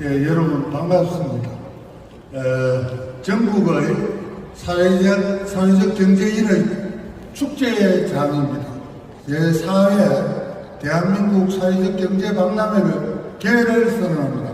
예, 여러분 반갑습니다. 어, 전국의 사회적, 사회적 경제인의 축제의 장입니다. 제4회 대한민국 사회적 경제 박람회를 개회를 선언합니다.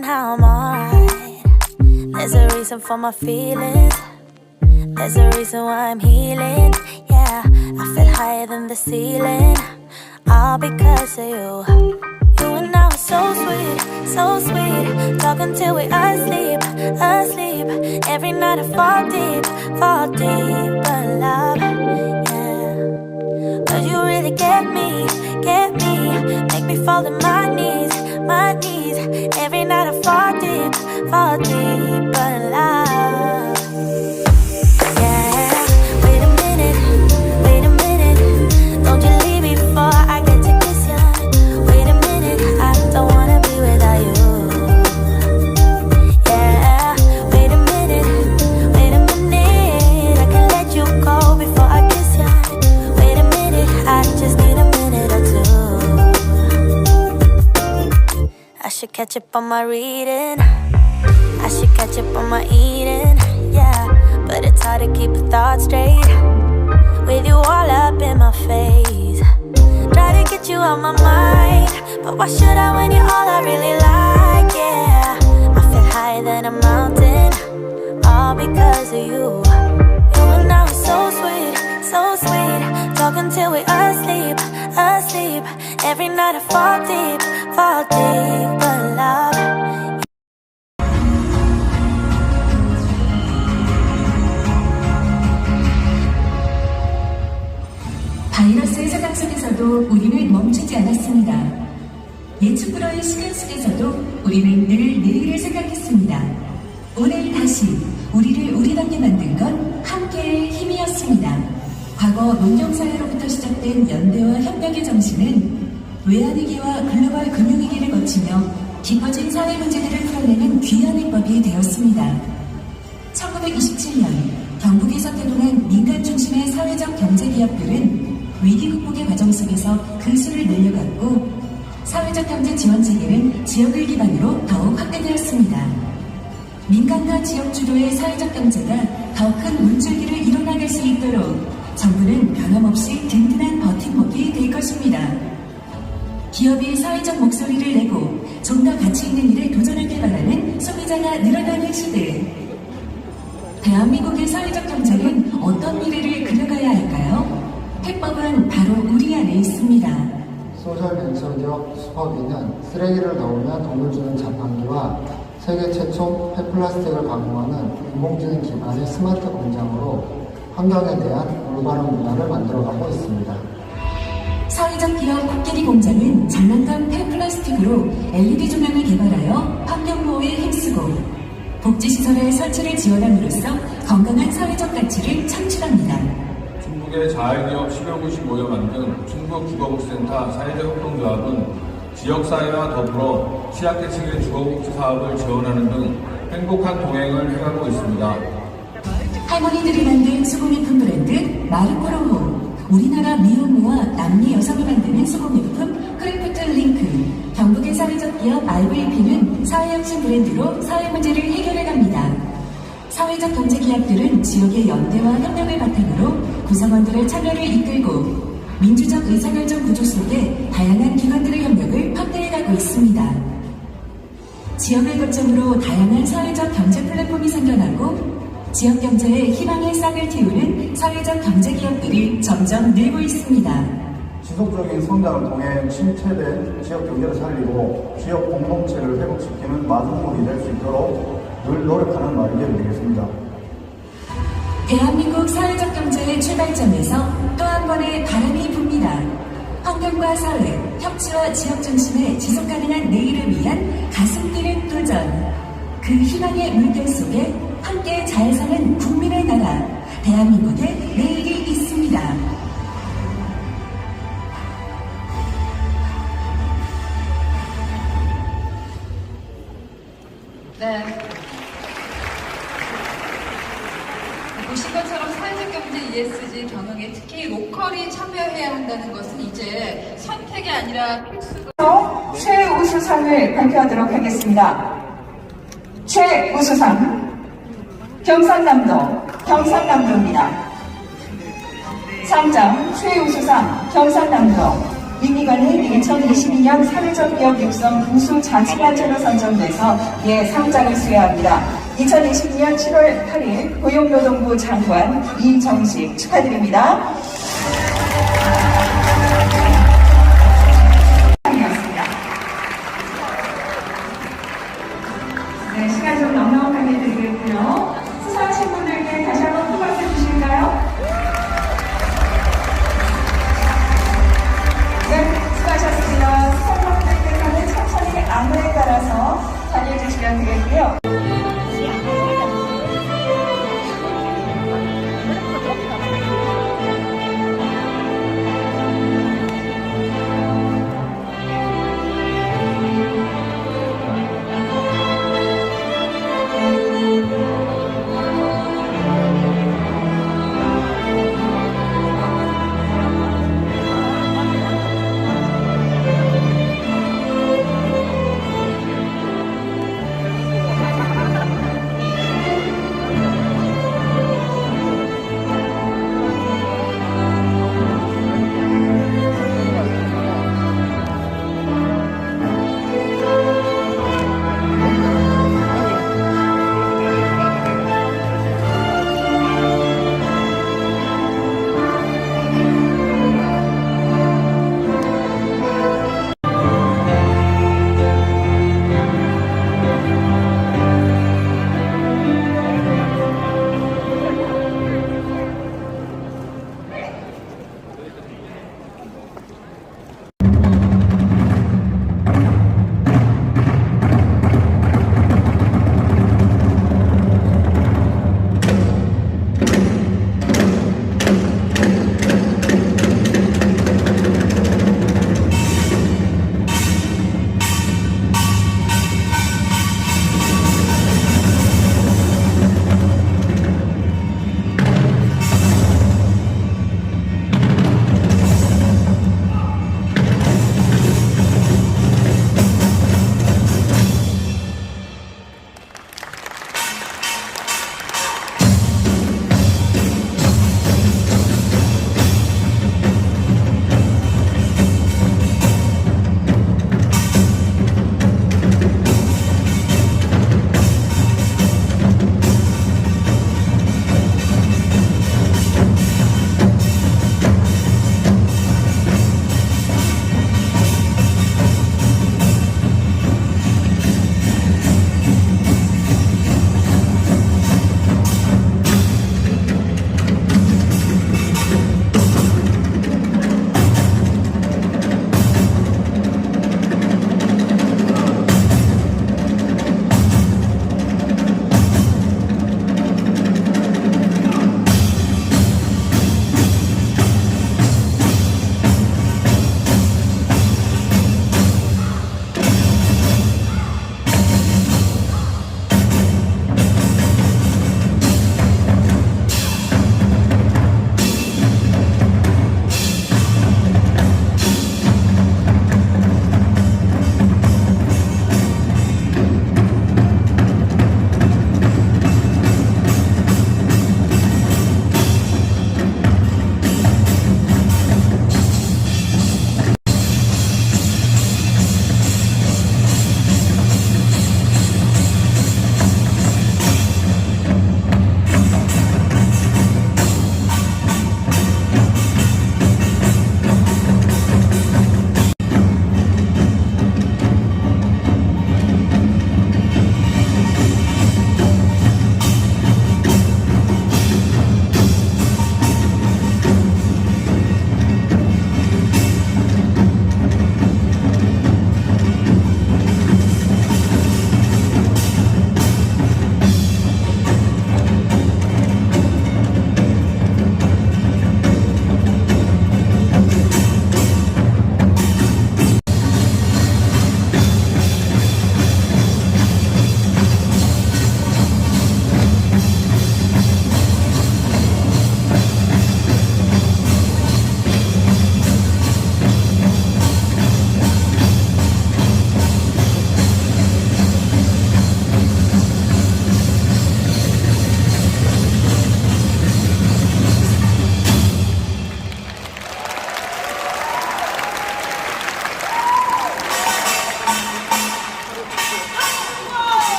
How I'm alright. There's a reason for my feelings. There's a reason why I'm healing. Yeah, I feel higher than the ceiling. All because of you. You and I were so sweet, so sweet. Talking till we asleep, asleep. Every night I fall deep, fall deep. But love, yeah. You really get me, get me, make me fall to my knees, my knees. Every night I fall deep, fall deep, catch up on my reading. I should catch up on my eating. Yeah, but it's hard to keep a thought straight with you all up in my face. Try to get you out my mind, but why should I when you're all I really like? Yeah, I feel higher than a mountain, all because of you. You and I were so sweet, so sweet. Talking till we asleep, asleep. Every night I fall deep, fall deep, but love. 바이러스의 사강 속에서도 우리는 멈추지 않았습니다. 예측 불허의 시간 속에서도 우리는 늘 내일을 생각했습니다. 오늘 다시 우리를 우리답게 만든 건 함께의 힘이었습니다. 과거 농경사회로부터 시작된 연대와 협력의 정신은 외환위기와 글로벌 금융위기를 거치며 깊어진 사회 문제들을 풀어내는 귀한 해법이 되었습니다. 1927년 경북에서 태동한 민간 중심의 사회적 경제 기업들은 위기 극복의 과정 속에서 그 수를 늘려갔고 사회적 경제 지원 체계는 지역을 기반으로 더욱 확대되었습니다. 민간과 지역 주도의 사회적 경제가 더 큰 물줄기를 이뤄나갈 수 있도록 정부는 변함없이 든든한 버팀목이 될 것입니다. 기업이 사회적 목소리를 내고 좀 더 가치 있는 일에 도전하길 바라는 소비자가 늘어나는 시대. 대한민국의 사회적 경제는 어떤 미래를 그려가야 할까요? 해법은 바로 우리 안에 있습니다. 소셜 벤처기업 슈퍼비는 쓰레기를 넣으면 돈을 주는 자판기와 세계 최초 폐플라스틱을 가공하는 인공지능 기반의 스마트 공장으로 환경에 대한 올바른 문화를 만들어가고 있습니다. 사회적 기업 코끼리 공장은 장난감 폐플라스틱으로 LED 조명을 개발하여 환경보호에 힘쓰고 복지시설의 설치를 지원함으로써 건강한 사회적 가치를 창출합니다. 중국의 자활기업 10여 곳이 모여 만든 충북 주거복지센터 사회적 협동조합은 지역사회와 더불어 취약계층의 주거복지 사업을 지원하는 등 행복한 동행을 해가고 있습니다. 할머니들이 만든 수공예품 브랜드 마르코로호 우리나라 미혼모와 남미 여성이 만드는 수공예품 크래프트 링크 경북의 사회적 기업 RVP는 사회혁신 브랜드로 사회 문제를 해결해 갑니다. 사회적 경제 기업들은 지역의 연대와 협력을 바탕으로 구성원들의 참여를 이끌고 민주적 의사결정 구조 속에 다양한 기관들의 협력을 확대해가고 있습니다. 지역을 거점으로 다양한 사회적 경제 플랫폼이 생겨나고 지역 경제에 희망의 싹을 틔우는 사회적 경제 기업들이 점점 늘고 있습니다. 지속적인 성장을 통해 침체된 지역 경제를 살리고 지역 공동체를 회복시키는 마중물이 될 수 있도록 늘 노력하는 마을기업이 되겠습니다. 대한민국 사회적 경제의 출발점에서 또 한 번의 바람이 붑니다. 환경과 사회, 협치와 지역 중심의 지속 가능한 내일을 위한 가슴 뛰는 도전. 그 희망의 물결 속에 함께 잘 사는 국민의 나라, 대한민국의 내일이 있습니다. 네. 보신 것처럼 사회적 경제 ESG 경영에 특히 로컬이 참여해야 한다는 것은 이제 선택이 아니라 필수가 최우수상을 발표하도록 하겠습니다. 최우수상 경상남도 경상남도입니다. 상장 최우수상 경상남도 위기관은 2022년 사회적 기업 육성 부수 자치단체로 선정돼서 예 상장을 수여합니다. 2022년 7월 8일 고용노동부 장관 이정식 축하드립니다.